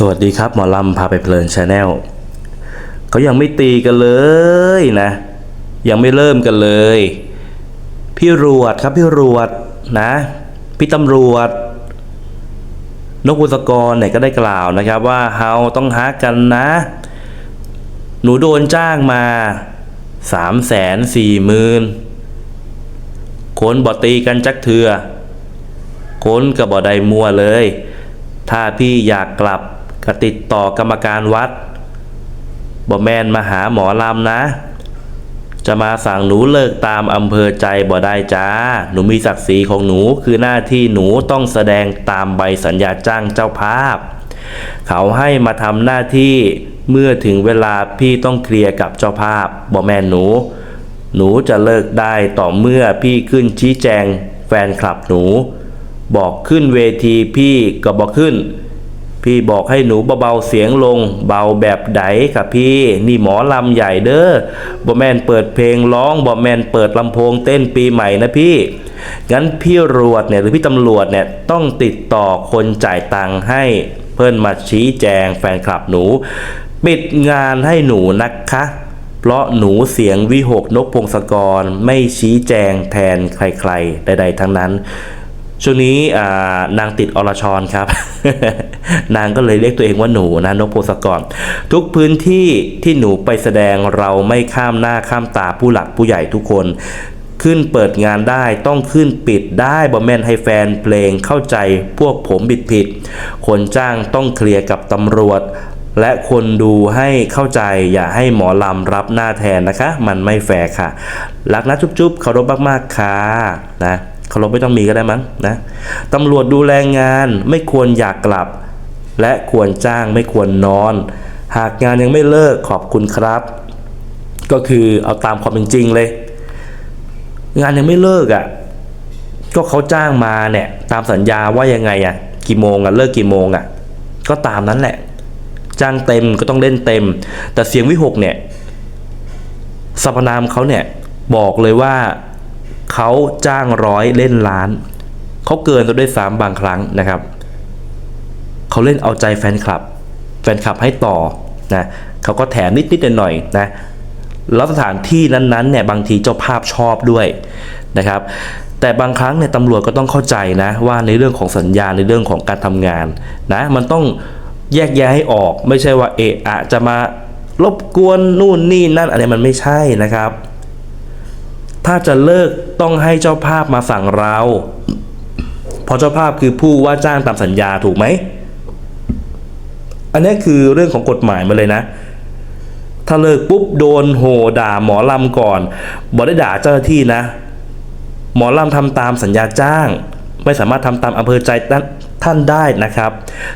สวัสดีครับหมอลำพาไปเพลินชาแนลเขายังไม่ตีกันเลยนะ ยังไม่เริ่มกันเลย พี่รวดครับพี่รวดนะ พี่ตำรวจ นกอุศกรเนี่ยก็ได้กล่าวนะครับว่าเฮาต้องฮักกันนะ หนูโดนจ้างมาสามแสนสี่หมื่นคนบอตีกันจักเถือคนกับบอไดมัวเลยถ้าพี่อยากกลับ ก็ติดต่อกรรมการวัดบอแมนมาหาหมอลำนะ จะมาสั่งหนูเลิกตามอำเภอใจบ่ได้จ้า หนูมีศักดิ์ศรีของหนูคือหน้าที่หนูต้องแสดงตามใบสัญญาจ้างเจ้าภาพ เขาให้มาทำหน้าที่เมื่อถึงเวลาพี่ต้องเคลียร์กับเจ้าภาพบอแมนหนู หนูจะเลิกได้ต่อเมื่อพี่ขึ้นชี้แจงแฟนคลับหนู บอกขึ้นเวทีพี่ก็บอกขึ้น พี่บอกให้หนูเบาๆเสียงลง เบาแบบไดค่ะพี่ นี่หมอลำใหญ่เด้อบอแมนเปิดเพลงร้องบอแมนเปิดลำโพงเต้นปีใหม่นะพี่ งั้นพี่รวดเนี่ยหรือพี่ตำรวจเนี่ยต้องติดต่อคนจ่ายตังค์ให้เพื่อนมาชี้แจงแฟนคลับหนู ปิดงานให้หนูนะคะเพราะหนูเสียงวิหกนกพงศกรไม่ชี้แจงแทนใครๆ ใดๆทั้งนั้น ช่วงนี้นางติดอรชรครับ นางก็เลยเรียกตัวเองว่าหนูนะนกพงศกรทุกพื้นที่ที่หนูไปแสดงเราไม่ข้ามหน้าข้ามตาผู้หลักผู้ใหญ่ทุกคนขึ้นเปิดงานได้ต้องขึ้นปิดได้บอแมนให้แฟนเพลงเข้าใจพวกผมบิดผิด คนจ้างต้องเคลียร์กับตำรวจ และคนดูให้เข้าใจอย่าให้หมอลำรับหน้าแทนนะคะ มันไม่แฟร์ค่ะ รักนะจุ๊บๆเคารพมากๆค่ะนะ เคารพไม่ต้องมีก็ได้มั้งนะตำรวจดูแลงานไม่ควรอยากกลับ และควรจ้างไม่ควรนอน หากงานยังไม่เลิกขอบคุณครับ ก็คือเอาตามความเป็นจริงเลย งานยังไม่เลิกอะ่ะก็เขาจ้างมาเนี่ยตามสัญญาว่ายังไงอะ่ะกี่โมงอะ่ะเลิกกี่โมงอะ่ะก็ตามนั้นแหละ จ้างเต็มก็ต้องเล่นเต็ม แต่เสียงวิหกเนี่ยสรรพนามเขาเนี่ยบอกเลยว่า เขาจ้างร้อยเล่นล้าน เขาเกินตัวด้วยซ้ำบางครั้งนะครับเขาเล่นเอาใจแฟนคลับ แฟนคลับให้ต่อนะเขาก็แถมนิดๆหน่อยๆนะแล้วสถานที่นั้นๆเนี่ยบางทีเจ้าภาพชอบด้วยนะครับ แต่บางครั้งเนี่ยตำรวจก็ต้องเข้าใจนะว่าในเรื่องของสัญญาในเรื่องของการทำงานนะมันต้องแยกแยะให้ออก ไม่ใช่ว่าเอะอะจะมารบกวนนู่นนี่นั่นอะไรมันไม่ใช่นะครับ ถ้าจะเลิกต้องให้เจ้าภาพมาสั่งเรา เพราะเจ้าภาพคือผู้ว่าจ้างตามสัญญาถูกไหม อันนี้คือเรื่องของกฎหมายมาเลยนะ ถ้าเลิกปุ๊บโดนโหด่าหมอลำก่อนบอกได้ด่าเจ้าหน้าที่นะ หมอลำทำตามสัญญาจ้าง ไม่สามารถทำตามอำเภอใจท่านได้นะครับ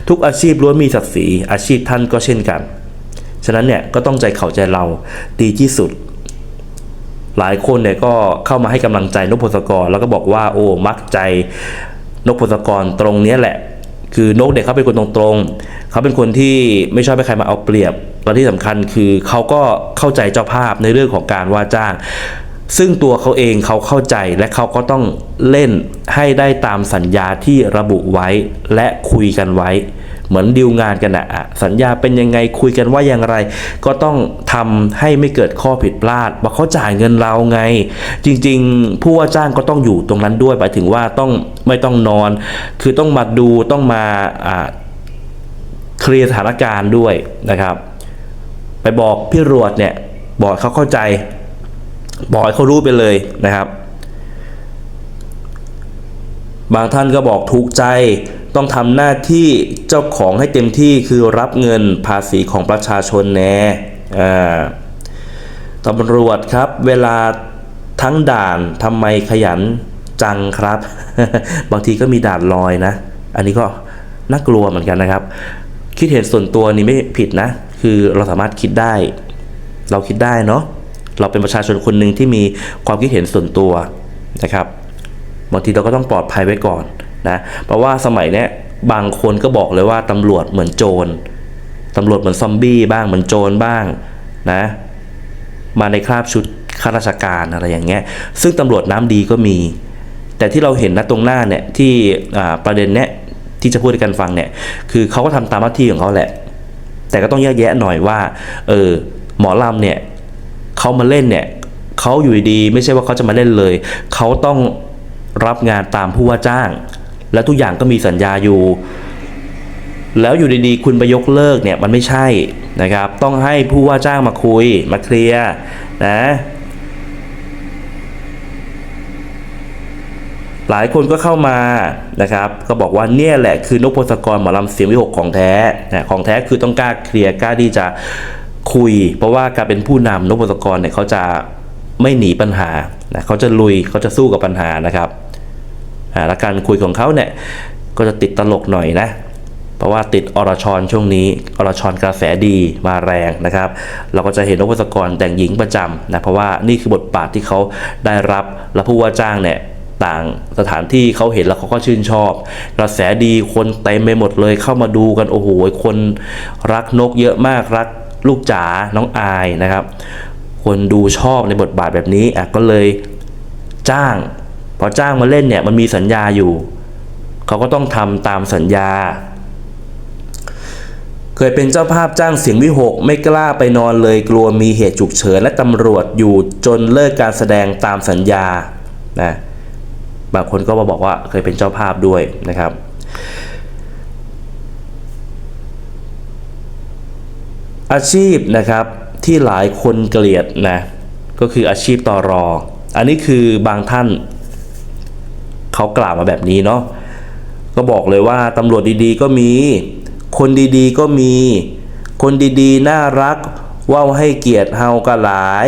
ทุกอาชีพล้วนมีศักดิ์ศรีอาชีพท่านก็เช่นกัน ฉะนั้นเนี่ยก็ต้องใจเขาใจเราดีที่สุด หลายคนเนี่ยก็เข้ามาให้กำลังใจนกพงศกร แล้วก็บอกว่าโอ้มักใจนกพงศกรตรงเนี้ยแหละ คือนกเด็กเขาเป็นคนตรงๆเขาเป็นคนที่ไม่ชอบให้ใครมาเอาเปรียบและที่สำคัญคือเขาก็เข้าใจเจ้าภาพในเรื่องของการว่าจ้าง ซึ่งตัวเขาเองเขาเข้าใจและเขาก็ต้องเล่นให้ได้ตามสัญญาที่ระบุไว้และคุยกันไว้ เหมือนดีลงานกันอะสัญญาเป็นยังไงคุยกันว่าอย่างไร ก็ต้องทำให้ไม่เกิดข้อผิดพลาดว่าเขาจ่ายเงินเราไง จริง ๆ ผู้ว่าจ้างก็ต้องอยู่ตรงนั้นด้วยหมายถึงว่าต้องไม่ต้องนอน คือต้องมาดูต้องมาเคลียร์สถานการณ์ด้วยนะครับ ไปบอกพี่รวดเนี่ยบอกเขาเข้าใจ บอกให้เขารู้ไปเลยนะครับ บางท่านก็บอกถูกใจ ต้องทำหน้าที่เจ้าของให้เต็มที่คือรับเงินภาษีของประชาชนแน่ตำรวจครับ เวลาทั้งด่านทำไมขยันจังครับ บางทีก็มีด่านลอยนะ อันนี้ก็น่ากลัวเหมือนกันนะครับ คิดเห็นส่วนตัวนี่ไม่ผิดนะ คือเราสามารถคิดได้ เราคิดได้เนาะเราเป็นประชาชนคนหนึ่งที่มีความคิดเห็นส่วนตัวนะครับบางทีเราก็ต้องปลอดภัยไว้ก่อน นะเพราะว่าสมัยเนี้ยบางคนก็บอกเลยว่าตำรวจเหมือนโจรตำรวจเหมือนซอมบี้บ้างเหมือนโจรบ้างนะมาในคราบชุดข้าราชการอะไรอย่างเงี้ยซึ่งตำรวจน้ำดีก็มี แต่ที่เราเห็นนะตรงหน้าเนี่ยที่ประเด็นเนี้ยที่จะพูดให้กันฟังเนี่ยคือเขาก็ทำตามหน้าที่ของเขาแหละ แต่ก็ต้องแยกแยะหน่อยว่าเออหมอลำเนี่ยเขามาเล่นเนี่ยเขาอยู่ดีไม่ใช่ว่าเขาจะมาเล่นเลย เขาต้องรับงานตามผู้ว่าจ้าง และทุกอย่างก็มีสัญญาอยู่ แล้วอยู่ดีๆ คุณไปยกเลิกเนี่ยมันไม่ใช่นะครับ ต้องให้ผู้ว่าจ้างมาคุยมาเคลียร์นะหลายคนก็เข้ามานะครับ ก็บอกว่าเนี่ยแหละคือนกพงศกรหมอลำเสียงวิหกของแท้นะของแท้คือต้องกล้าเคลียร์กล้าที่จะคุย เพราะว่าการเป็นผู้นำนกพงศกรเนี่ยเขาจะไม่หนีปัญหานะเขาจะลุยเขาจะสู้กับปัญหานะครับ และการคุยของเขาเนี่ยก็จะติดตลกหน่อยนะ เพราะว่าติดอรชรช่วงนี้ อรชรกระแสดีมาแรงนะครับ เราก็จะเห็นนกพงศกรแต่งหญิงประจำนะ เพราะว่านี่คือบทบาทที่เขาได้รับ และผู้ว่าจ้างเนี่ยต่างสถานที่เขาเห็นแล้วเขาก็ชื่นชอบ กระแสดีคนเต็มไปหมดเลยเข้ามาดูกันโอ้โหคนรักนกเยอะมากรักลูกจ๋าน้องอายนะครับ คนดูชอบในบทบาทแบบนี้อะก็เลยจ้าง พอจ้างมาเล่นเนี่ยมันมีสัญญาอยู่ เขาก็ต้องทำตามสัญญา เคยเป็นเจ้าภาพจ้างเสียงวิหกไม่กล้าไปนอนเลยกลัวมีเหตุฉุกเฉินและตำรวจอยู่จนเลิกการแสดงตามสัญญานะบางคนก็มาบอกว่าเคยเป็นเจ้าภาพด้วยนะครับ อาชีพนะครับที่หลายคนเกลียดนะก็คืออาชีพต่อรอ อันนี้คือบางท่าน เขากล่าวมาแบบนี้เนาะก็บอกเลยว่าตำรวจดีๆก็มี คนดีๆก็มี คนดีๆ น่ารักว่าให้เกียรติเฮาก็หลาย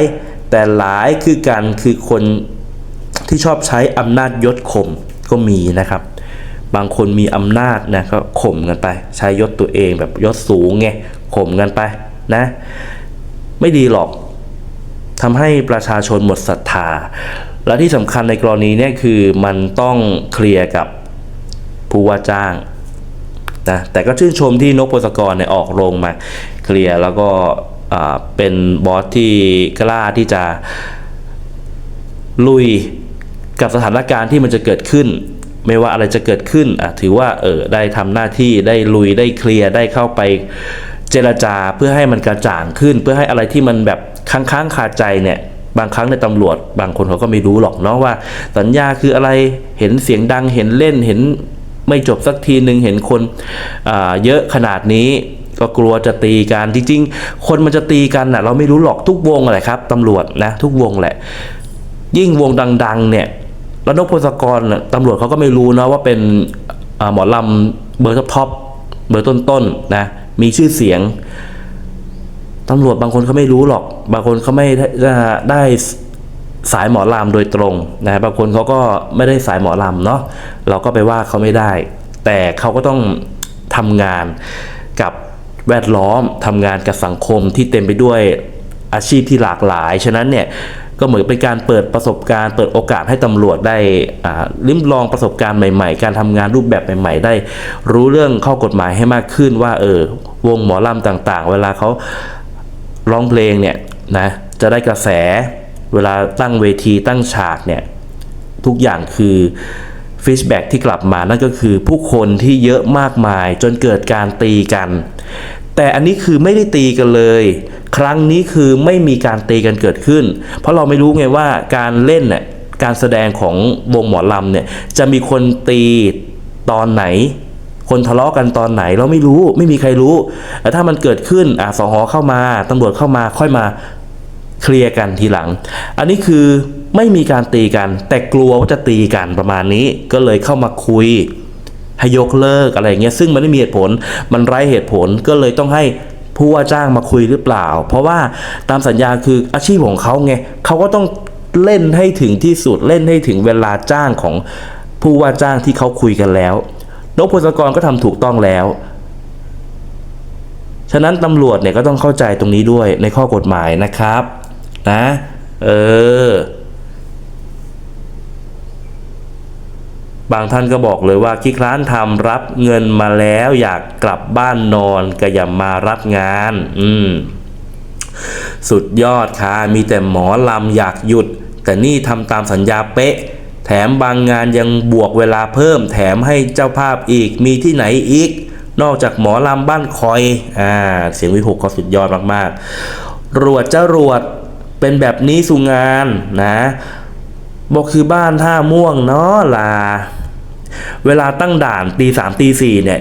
แต่หลายคือกันคือคนที่ชอบใช้อำนาจยศข่มก็มีนะครับ บางคนมีอำนาจนะก็ข่มกันไป ใช้ยศตัวเองแบบยศสูงไงข่มกันไปนะ ไม่ดีหรอกทำให้ประชาชนหมดศรัทธา และที่สำคัญในกรณีนี้คือมันต้องเคลียร์กับผู้ว่าจ้างนะแต่ก็ชื่นชมที่นกพงศกรเนี่ยออกโรงมาเคลียร์แล้วก็เป็นบอสที่กล้าที่จะลุยกับสถานการณ์ที่มันจะเกิดขึ้น ไม่ว่าอะไรจะเกิดขึ้นถือว่าเออได้ทำหน้าที่ได้ลุยได้เคลียร์ได้เข้าไปเจรจาเพื่อให้มันกระจ่างขึ้น เพื่อให้อะไรที่มันแบบค้างค้างๆคาใจเนี่ย บางครั้งในตำรวจ บางคนเขาก็ไม่รู้หรอกเนาะว่า สัญญาคืออะไรเห็นเสียงดังเห็นเล่นเห็นไม่จบสักทีหนึ่งเห็นคนเยอะขนาดนี้ก็กลัวจะตีกันจริงๆ คนมันจะตีกันน่ะเราไม่รู้หรอกทุกวงแหละครับตำรวจนะทุกวงแหละ ยิ่งวงดัง ๆ เนี่ยแล้วนกพงศกรตำรวจเขาก็ไม่รู้นะว่าเป็นหมอลำเบอร์ท็อปเบอร์ต้นๆนะมีชื่อเสียง ตำรวจบางคนเขาไม่รู้หรอก บางคนเขาไม่ได้ได้สายหมอลำโดยตรงนะบางคนเขาก็ไม่ได้สายหมอลำเนาะเราก็ไปว่าเขาไม่ได้ แต่เขาก็ต้องทำงานกับแวดล้อมทำงานกับสังคมที่เต็มไปด้วยอาชีพที่หลากหลาย ฉะนั้นเนี่ยก็เหมือนเป็นการเปิดประสบการณ์ เปิดโอกาสให้ตำรวจได้ลิ้มลองประสบการณ์ใหม่ ๆ การทำงานรูปแบบใหม่ ๆ ได้ รู้เรื่องข้อกฎหมายให้มากขึ้นว่าเออวงหมอลำต่าง ๆ เวลาเขา ร้องเพลงเนี่ยนะจะได้กระแสเวลาตั้งเวทีตั้งฉากเนี่ยทุกอย่างคือฟีดแบ็ที่กลับมานั่นก็คือผู้คนที่เยอะมากมายจนเกิดการตีกัน แต่อันนี้คือไม่ได้ตีกันเลย ครั้งนี้คือไม่มีการตีกันเกิดขึ้น เพราะเราไม่รู้ไงว่าการเล่นน่ะการแสดงของวงหมอลำเนี่ยจะมีคนตีตอนไหน คนทะเลาะกันตอนไหนเราไม่รู้ไม่มีใครรู้แต่ถ้ามันเกิดขึ้นอะสหอเข้ามาตำรวจเข้ามาค่อยมาเคลียร์กันทีหลัง อันนี้คือไม่มีการตีกัน แต่กลัวว่าจะตีกันประมาณนี้ ก็เลยเข้ามาคุยให้ยกเลิกอะไรอย่างเงี้ยซึ่งมันไม่มีเหตุผลมันไร้เหตุผลก็เลยต้องให้ผู้ว่าจ้างมาคุยหรือเปล่า เพราะว่าตามสัญญาคืออาชีพของเขาไงเขาก็ต้องเล่นให้ถึงที่สุดเล่นให้ถึงเวลาจ้างของผู้ว่าจ้างที่เขาคุยกันแล้ว นกพงศกรก็ทำถูกต้องแล้ว ฉะนั้นตำรวจเนี่ยก็ต้องเข้าใจตรงนี้ด้วยในข้อกฎหมายนะครับ นะ เออ บางท่านก็บอกเลยว่าขี้คร้านทำรับเงินมาแล้วอยากกลับบ้านนอนก็อย่ามารับงาน อืม สุดยอดค่ะ มีแต่หมอลำอยากหยุด แต่นี่ทำตามสัญญาเป๊ะ แถมบางงานยังบวกเวลาเพิ่ม แถมให้เจ้าภาพอีกมีที่ไหนอีก นอกจากหมอลำบ้านคอยอ่าเสียงวิหกก็สุดยอดมากๆรวดจะรวดเป็นแบบนี้สุงานนะบอกคือบ้านท่าม่วงเนาะลา เวลาตั้งด่านตีสามตีสี่เนี่ย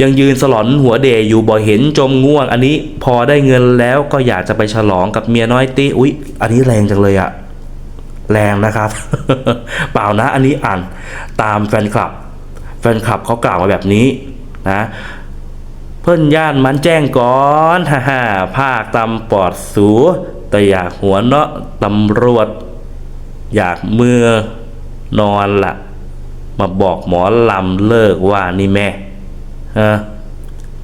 ยังยืนสลอนหัวเดยอยู่บ่อยเห็นจมง่วง อันนี้พอได้เงินแล้วก็อยากจะไปฉลองกับเมียน้อยตีอุ๊ย อันนี้แรงจังเลยอะ แรงนะครับ เปล่านะอันนี้อ่านตามแฟนคลับ แฟนคลับเขากล่าวมาแบบนี้นะเพิ่นย่านมันแจ้งก่อนฮ่าฮ่าภาคตำปอดสูแต่อยากหัวเนาะตำรวจ อยากเมื่อนอนละ่ะ มาบอกหมอลำเลิกว่านี่แม่ฮะ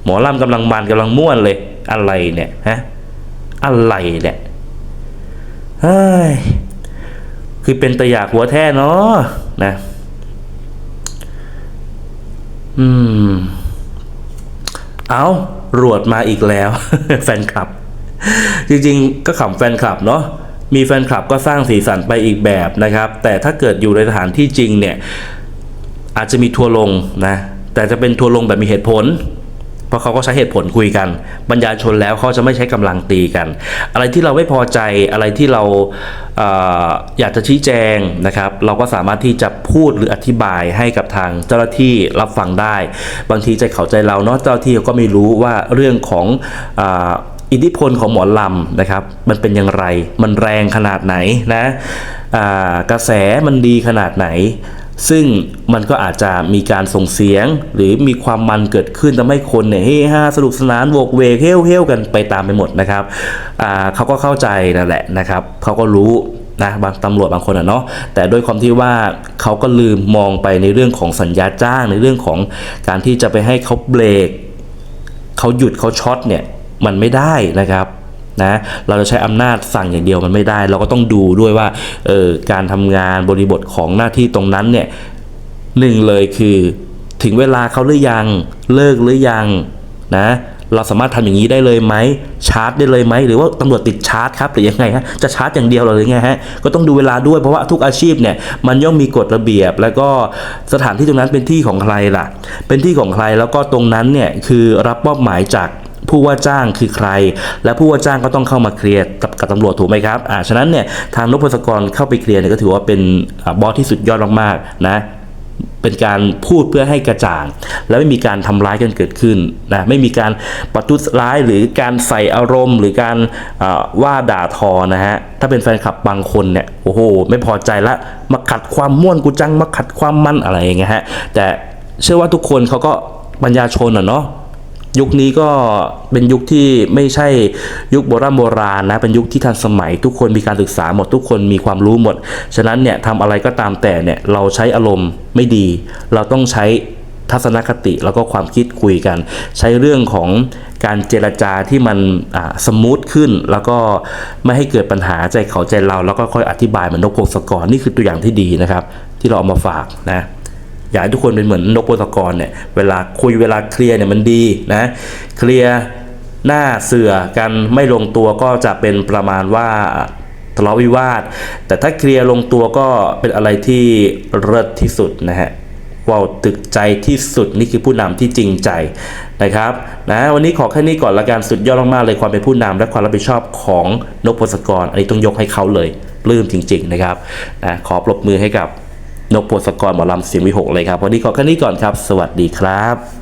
หมอลำกำลังมันกำลังม่วนเลย อะไรเนี่ยฮะอะไรเนี่ยเฮ้ย คือเป็นตะอยากหัวแท้เนาะนะ อืม เอารวดมาอีกแล้ว แฟนคลับ จริงๆ ก็ขำแฟนคลับเนาะมีแฟนคลับก็สร้างสีสันไปอีกแบบนะครับ แต่ถ้าเกิดอยู่ในสถานที่จริงเนี่ย อาจจะมีทัวร์ลงนะ แต่จะเป็นทัวร์ลงแบบมีเหตุผล เพราะเขาก็ใช้เหตุผลคุยกัน บรรยาชนแล้วเขาจะไม่ใช้กำลังตีกัน อะไรที่เราไม่พอใจอะไรที่เราเออยากจะชี้แจงนะครับ เราก็สามารถที่จะพูดหรืออธิบายให้กับทางเจ้าหน้าที่รับฟังได้ บางทีใจเขาใจเราเนาะเจ้าหน้าที่เขาก็ไม่รู้ว่าเรื่องของอิทธิพลของหมอลำนะครับมันเป็นอย่างไร มันแรงขนาดไหนนะกระแสมันดีขนาดไหน ซึ่งมันก็อาจจะมีการส่งเสียง หรือมีความมันเกิดขึ้นทำให้คนเนี่ยเฮฮาสนุกสนานโวกเวกเฮลเฮลกันไปตามไปหมดนะครับเขาก็เข้าใจนั่นแหละนะครับเขาก็รู้นะบางตำรวจบางคนอะเนาะแต่ด้วยความที่ว่าเขาก็ลืมมองไปในเรื่องของสัญญาจ้างในเรื่องของการที่จะไปให้เขาเบรกเขาหยุดเขาช็อตเนี่ยมันไม่ได้นะครับ นะเราจะใช้อำนาจสั่งอย่างเดียวมันไม่ได้ เราก็ต้องดูด้วยว่าเออการทำงานบริบทของหน้าที่ตรงนั้นเนี่ยหนึ่งเลยคือถึงเวลาเขาหรือยังเลิกหรือยังนะเราสามารถทำอย่างนี้ได้เลยไหมชาร์จได้เลยไหมหรือว่าตำรวจติดชาร์จครับหรือยังไงฮะจะชาร์จอย่างเดียวเหรอหรือไงฮะก็ต้องดูเวลาด้วยเพราะว่าทุกอาชีพเนี่ยมันย่อมมีกฎระเบียบ แล้วก็สถานที่ตรงนั้นเป็นที่ของใครล่ะ เป็นที่ของใครแล้วก็ตรงนั้นเนี่ยคือรับมอบหมายจาก ผู้ว่าจ้างคือใคร และผู้ว่าจ้างก็ต้องเข้ามาเคลียร์กับกับตำรวจถูกไหมครับอ่าฉะนั้นเนี่ยทางนพศกรเข้าไปเคลียร์เนี่ยก็ถือว่าเป็นอ่าบอสที่สุดยอดมากๆนะเป็นการพูดเพื่อให้กระจ่าง และไม่มีการทำร้ายกันเกิดขึ้นนะไม่มีการประทุษร้ายหรือการใส่อารมณ์ หรือการว่าด่าทอนะฮะถ้าเป็นแฟนคลับบางคนเนี่ยโอ้โห ไม่พอใจละมาขัดความม่วนกูจังมาขัดความมั่นอะไรอย่างเงี้ยฮะแต่เชื่อว่าทุกคนเขาก็ปัญญาชนอะเนาะ ยุคนี้ก็เป็นยุคที่ไม่ใช่ยุคโบราณโบราณนะ เป็นยุคที่ทันสมัย ทุกคนมีการศึกษาหมดทุกคนมีความรู้หมด ฉะนั้นเนี่ยทำอะไรก็ตามแต่เนี่ยเราใช้อารมณ์ไม่ดี เราต้องใช้ทัศนคติแล้วก็ความคิดคุยกัน ใช้เรื่องของการเจรจาที่มันสมูทขึ้น แล้วก็ไม่ให้เกิดปัญหาใจเขาใจเรา แล้วก็ค่อยอธิบายเหมือนนกพงศกรนี่คือตัวอย่างที่ดีนะครับ ที่เราเอามาฝากนะ อยากให้ทุกคนเป็นเหมือนนกโปตกรเนี่ยเวลาคุยเวลาเคลียร์เนี่ยมันดีนะเคลียร์หน้าเสือกันไม่ลงตัวก็จะเป็นประมาณว่าทะเลาะวิวาท แต่ถ้าเคลียร์ลงตัวก็เป็นอะไรที่เลิศที่สุดนะฮะว้าวตึกใจที่สุดนี่คือผู้นำที่จริงใจนะครับนะวันนี้ขอแค่นี้ก่อนละกันสุดยอดมากๆเลยความเป็นผู้นำและความรับผิดชอบของนกพงศกรอันนี้ต้องยกให้เขาเลยปลื้มจริง ๆนะครับนะขอปรบมือให้กับ นกโพสกรหมอลำเสียงวิหกเลยครับวันนี้ขอแค่นี้ก่อนครับ สวัสดีครับ